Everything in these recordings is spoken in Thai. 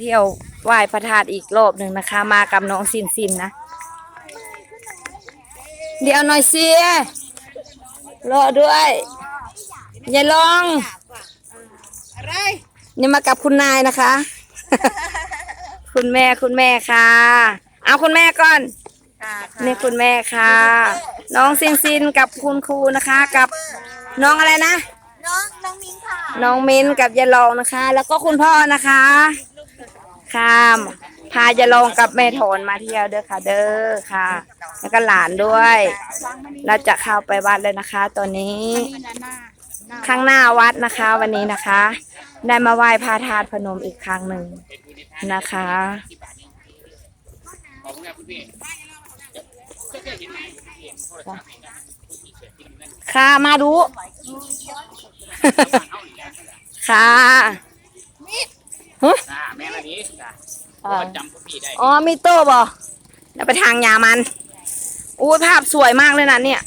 เที่ยวไหว้พระธาตุอีกรอบหนึ่งนะคะ มากับน้องซินซินนะ เดี๋ยวหน่อยสิรอด้วย อย่าลอง อะไรนี่มากับคุณนายนะคะ คุณแม่คุณแม่ค่ะ เอาคุณแม่ก่อนค่ะนี่คุณแม่ค่ะ น้องซินซินกับคุณครูนะคะ กับน้องอะไรนะ น้องน้องมิ้งค่ะ น้องมิ้นกับยายลองนะคะ แล้วก็คุณพ่อนะคะ ค่ะพายายลองกับแม่โถนมาเที่ยวเด้อค่ะ เด้อค่ะ แล้วก็หลานด้วย เราจะเข้าไปวัดเลยนะคะ ตอนนี้ ข้างหน้าวัดนะคะ วันนี้นะคะ ได้มาไหว้พระธาตุพนมอีกครั้งหนึ่งนะคะค่ะมาดู ค่ะฮะ อ่าแม่ละนี้จ้ะอ่าจำพวกพี่ได้อ๋อมีโต้บอแล้วไปทางยามันอุ้ยภาพสวยมากเลยนะเนี่ย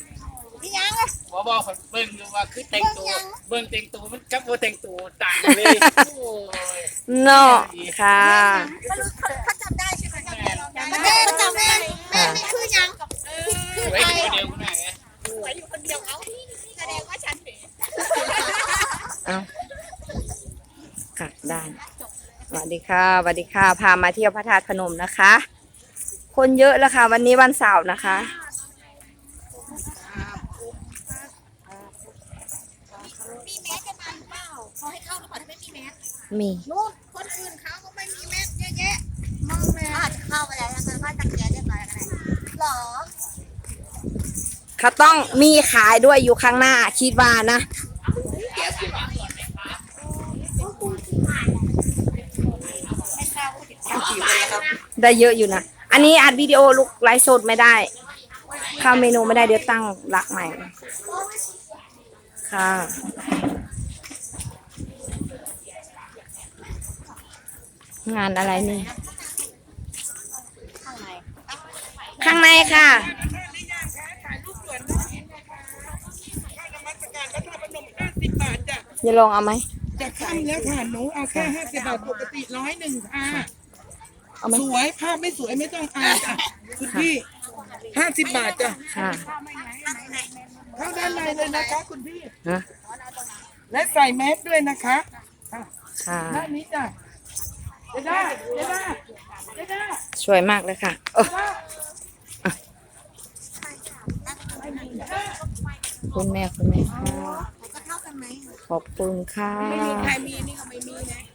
พี่ยังบอบอกคนเบิ่งดูว่าคือแต่งตัวเบิ่งแต่งตัวมันกับโบแต่งตัวต่างกันเลยโอ้ยเนาะค่ะเขารู้เขาจำได้ใช่ไหมจำได้แม่จำแม่แม่นี่คือยังสวยอยู่คนเดียวคุณแม่ไงสวยอยู่คนเดียวเขาแสดงว่าฉันเห็นเอากลับด้านส วัสดีค่ะสวัสดีค่ะ พามาเที่ยวพระธาตุพนมนะคะ คนเยอะแล้วค่ะ วันนี้วันเสาร์นะคะ มีแมสจะมาหรือเปล่าเขาให้เข้าหรือเปล่าถ้าไม่มีแมสมีนู่นคนอื่นเขาก็ไม่มีแมสเยอะแยะมองแมสอาจจะเข้าไปแล้วนะคะว่าตะเกียบเรียบร้อยแล้วกันหรอเขาต้องมีขายด้วยอยู่ข้างหน้าคิดว่านะ ได้เยอะอยู่นะ อันนี้อัดวิดีโอลูกไลฟ์สดไม่ได้ เข้าเมนูไม่ได้เดี๋ยวตั้งหลักใหม่ ค่ะ งานอะไรนี่ ข้างในค่ะอย่าลองเอาไหมจะค่ำแล้วค่ะหนูเอาแค่ห้าสิบบาทปกติร้อยหนึ่งค่ะ เอาไหมสวยภาพไม่สวยไม่ต้องอายจ้ะคุณพี่ห้าสิบบาทจ้ะค่ะเข้าด้านในเลยนะคะคุณพี่ฮะและใส่แมสด้วยนะคะค่ะ ด้านนี้จ้ะเจด้าเจด้าเจด้าสวยมากเลยค่ะโอ้คุณแม่คุณแม่ค่ะก็เท่ากันไหมขอบคุณค่ะไม่มีใครมีนี่